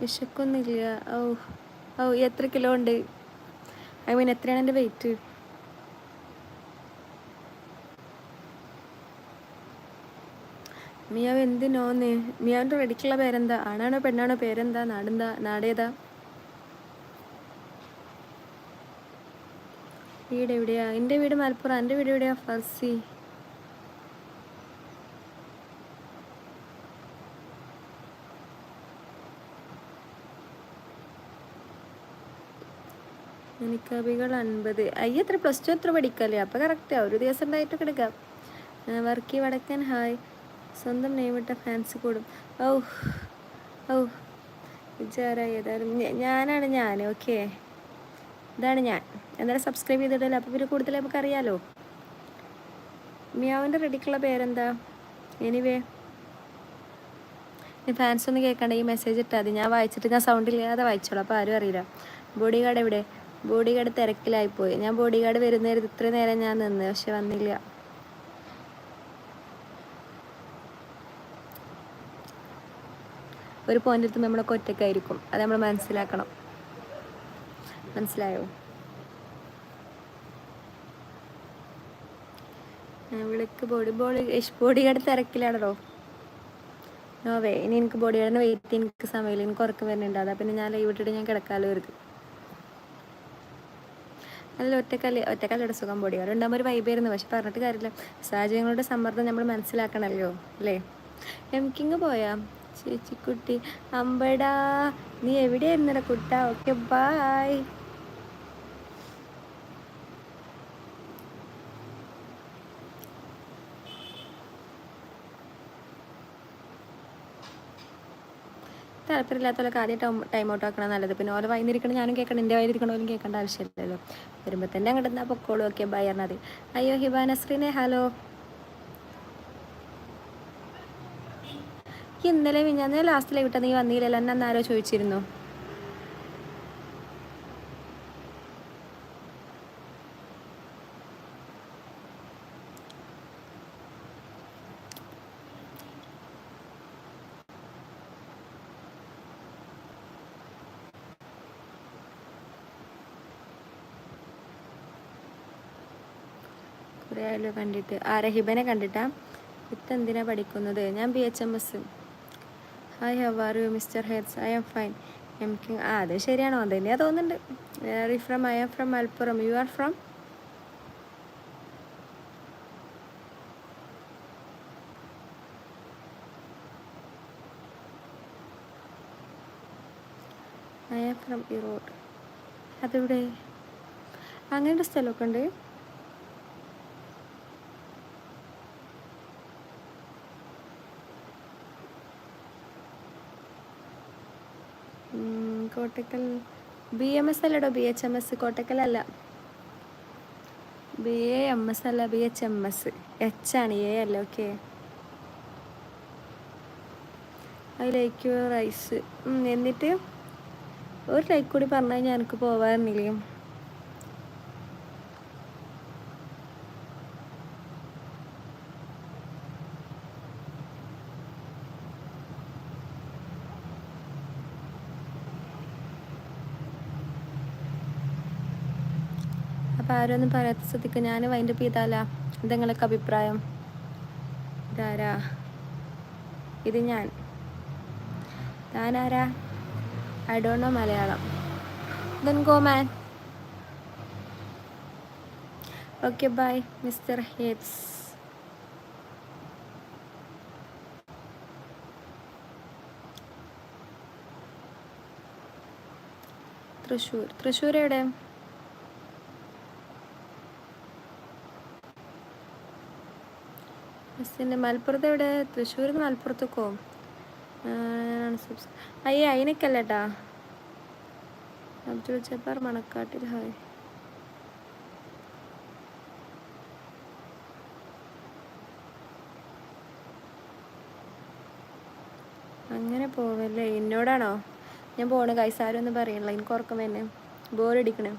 വിശക്കൊന്നുമില്ല ഓ ഓ എത്ര കിലോ ഉണ്ട്? I mean എത്രയാണ് എന്റെ വെയിറ്റ്? മിയാവ് എന്തിനോന്ന്? മിയാവിന്റെ റെഡിക്കുള്ള പേരെന്താ? ആണാണോ പെണ്ണാണോ? പേരെന്താ? നാടെന്താ? നാടേതാ? വീട് എവിടെയാ എന്റെ വീട് മലപ്പുറം. എന്റെ വീട് എവിടെയാ ഫർസി എനിക്കബികൾ അൻപത്. അയ്യ എത്ര പ്ലസ് ടു എത്ര പഠിക്കല്ലേ? അപ്പോൾ കറക്റ്റാ ഒരു ദിവസം ഉണ്ടായിട്ട് കിടക്കാം വർക്കി വടക്കൻ. ഹായ് സ്വന്തം നെയ്മിട്ട ഫാൻസ് കൂടും. ഔ ഔ വിചാരായി ഏതായാലും. ഞാനാണ് ഞാൻ. ഓക്കെ ഇതാണ് ഞാൻ. എന്നാലും സബ്സ്ക്രൈബ് ചെയ്തിട്ടില്ല? അപ്പോൾ പിന്നെ കൂടുതൽ നമുക്ക് അറിയാലോ. മിയാവിന്റെ റെഡിക്കുള്ള പേരെന്താ? എനിവേ നീ ഫാൻസ് ഒന്ന് കേൾക്കണ്ട. ഈ മെസ്സേജ് ഇട്ടാൽ മതി. ഞാൻ വായിച്ചിട്ട് ഞാൻ സൗണ്ട് ഇല്ലാതെ വായിച്ചോളാം. അപ്പോൾ ആരും അറിയില്ല. ബോഡി ഗാർഡ് എവിടെ? ബോഡി ഗാർഡ് തിരക്കിലായിപ്പോയി. ഞാൻ ബോഡി ഗാർഡ് വരുന്നേരത്ത് ഇത്ര നേരം ഞാൻ നിന്ന് പക്ഷെ വന്നില്ല. ഒരു പോയിന്റ് എത്തുമ്പോൾ നമ്മളൊക്കെ ഒറ്റക്കായിരിക്കും അത് നമ്മൾ മനസ്സിലാക്കണം. മനസ്സിലായോ? വിളിക്ക് ബോഡി ബോഡി ബോഡി ഗാർഡ് തിരക്കിലാണല്ലോ. നോവേ ഇനി എനിക്ക് ബോഡി ഗാർഡിന് വെയിറ്റ് എനിക്ക് സമയമില്ല. എനിക്ക് ഉറക്കം വരുന്നുണ്ട്. അതാ പിന്നെ ഞാൻ ലൈവ് ഇട്ടിട്ട് ഞാൻ കിടക്കാലോ കരുതി. അല്ല ഒറ്റക്കല്ല് ഒറ്റക്കല്ലയുടെ സുഖം പൊടി അവരുണ്ടാകുമ്പോൾ ഒരു വൈബായിരുന്നു പക്ഷെ പറഞ്ഞിട്ട് കാര്യമില്ല. സാഹചര്യങ്ങളുടെ സമ്മർദ്ദം നമ്മൾ മനസ്സിലാക്കണമല്ലോ അല്ലേ? എം കിങ് പോയാ? ചേച്ചിക്കുട്ടി അമ്പടാ. നീ എവിടെയായിരുന്നടാ കുട്ട? ഓക്കെ ബായ് താല്പര്യമില്ലാത്തവരൊക്കെ ആദ്യം ടൈം ഔട്ട് ആക്കണം നല്ലത്. പിന്നെ ഓരോ വൈകുന്നിരിക്കണം ഞാനും കേൾക്കണം എന്റെ വൈകുന്നിരിക്കണോലും കേൾക്കേണ്ട ആവശ്യമില്ലല്ലോ. വരുമ്പോൾ തന്നെ അങ്ങോട്ട് എന്നാൽ പൊക്കോളൂ ഓക്കെ ബൈ പറഞ്ഞത് അയ്യോ ഹിബ നസ്രീനെ ഹലോ. ഇന്നലെ മിഞ്ഞാന്ന് ലാസ്റ്റിലെ വിട്ട നീ വന്നില്ലല്ലോ എന്നെ അന്ന് ചോദിച്ചിരുന്നു. കുറേ കണ്ടിട്ട് ആരെ ഹിബനെ കണ്ടിട്ടാ? ഇത്ത എന്തിനാ പഠിക്കുന്നത്? ഞാൻ B H M S hi how are you mister heads I'm fine M king ആ അത് ശരിയാണോ? അത് തന്നെയാ തോന്നുന്നുണ്ട്. Where from I'm from Malappuram. You are from I am from Erode അതെവിടെ? അങ്ങനത്തെ സ്ഥലമൊക്കെ ഉണ്ട്. കോട്ടക്കൽ ബി എം എസ് അല്ലടോ ബി എച്ച് എം എസ് കോട്ടക്കലല്ല ബി എ എം എസ് അല്ല B H M S H ആണ് എ അല്ല okay I like your rice എന്നിട്ട് ഒരു ലൈക്ക് കൂടി പറഞ്ഞു കഴിഞ്ഞാൽ എനിക്ക് പോവാറുന്നില്ലേ അപ്പോൾ ഒന്നും പറയാത്ത സ്ഥിതിക്ക് ഞാൻ വൈൻഡപ്പ് ചെയ്താലാ? എന്തെങ്കിലൊക്കെ അഭിപ്രായം? ഇതാരാ? ഇത് ഞാൻ. താനാരാ? I don't know Malayalam. Then go man okay bye mister hates Thrissur Thrissur എവിടെ? ബസ്സിന്റെ മലപ്പുറത്ത് എവിടെ? തൃശ്ശൂരിൽ നിന്ന് മലപ്പുറത്തേക്കോ അയ്യേ അതിനൊക്കെല്ലേട്ടാ അബ്ദുൾ ജബ്ബാർ മണക്കാട്ടിൽ ഹായ്. അങ്ങനെ പോവല്ലേ? എന്നോടാണോ? ഞാൻ പോണ് കൈസാരൊന്നും പറയണില്ല. എനിക്ക് ഉറക്കം തന്നെ ബോറടിക്കണേ.